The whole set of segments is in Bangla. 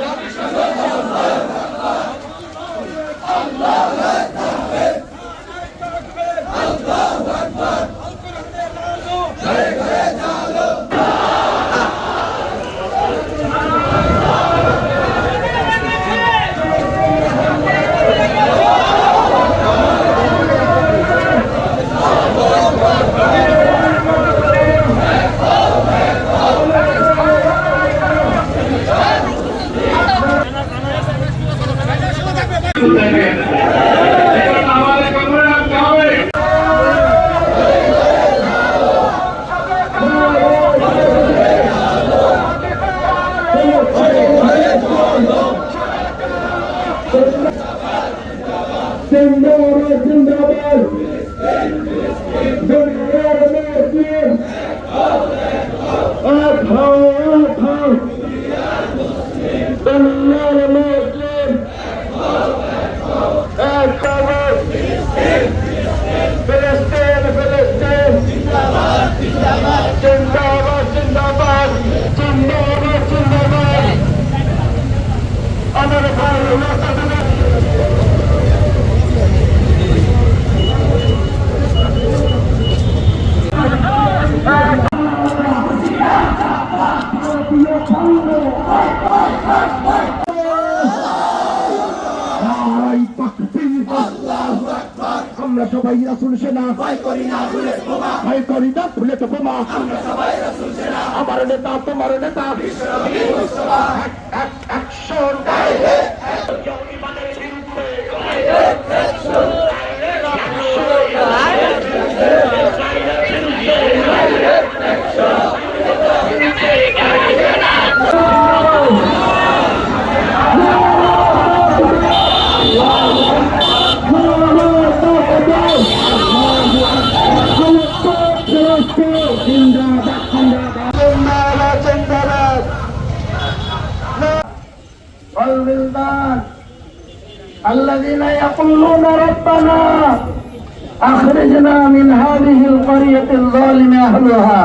Estamos Zindabad, Zindabad. Zindabad, Zindabad. Up high, up high. Zindabad, Muslim. Back cover. Philistine, Philistine. Zindabad, Zindabad. Zindabad, Zindabad. Zindabad, Zindabad. Another power আমরা সবাই রাসুল সেনা। ভয় করি না ভুলে তো বোমা। আমরা নেতা, তোমার নেতা। বিশ্বনবী والولدان الذين يقولون ربنا أخرجنا من هذه القرية الظالم أهلها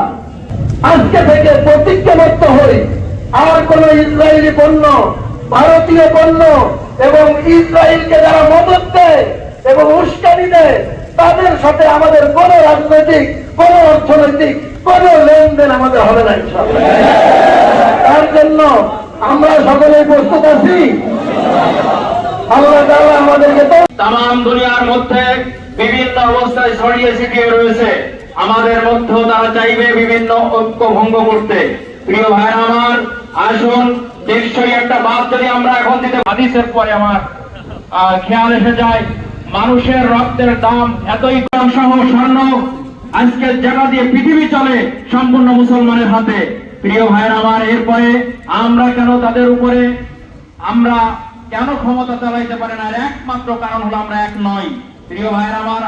আজকে থেকে প্রতিজ্ঞাবদ্ধ হই আর কোন ইসরায়েলি পণ্য ভারতীয় পণ্য এবং ইসরায়েলকে যারা মদত দেয় এবং উস্কানি দেয় তাদের সাথে আমাদের কোন রাজনৈতিক কোন অর্থনৈতিক কোন লেনদেন আমাদের হবে না ইনশাআল্লাহ। তার জন্য আমরা সকলেই প্রস্তুত আছি। আল্লাহ তাআলা আমাদেরকে তো তাম দুনিয়ার মধ্যে বিভিন্ন অবস্থায় ছড়িয়ে ছিটিয়ে রয়েছে। আমাদের মধ্যেও তারা চাইবে বিভিন্ন ঐক্য ভঙ্গ করতে। প্রিয় ভাই আমার, আসুন, নিশ্চয়ই একটা বাদ যদি আমরা এখন দিতে হাদিসের পরে আমার খেয়াল এসে যায়, মানুষের রক্তের দাম এতই কম সহ স্বর্ণ। আজকের জায়গা দিয়ে পৃথিবী চলে সম্পূর্ণ মুসলমানের হাতে। প্রিয় ভাইয়ের আমার এরপরে আমরা কেন তাদের উপরে আমরা কেন ক্ষমতা চালাইতে পারে না? একমাত্র কারণ হলো আমরা এক নয় প্রিয় ভাইয়ের আমার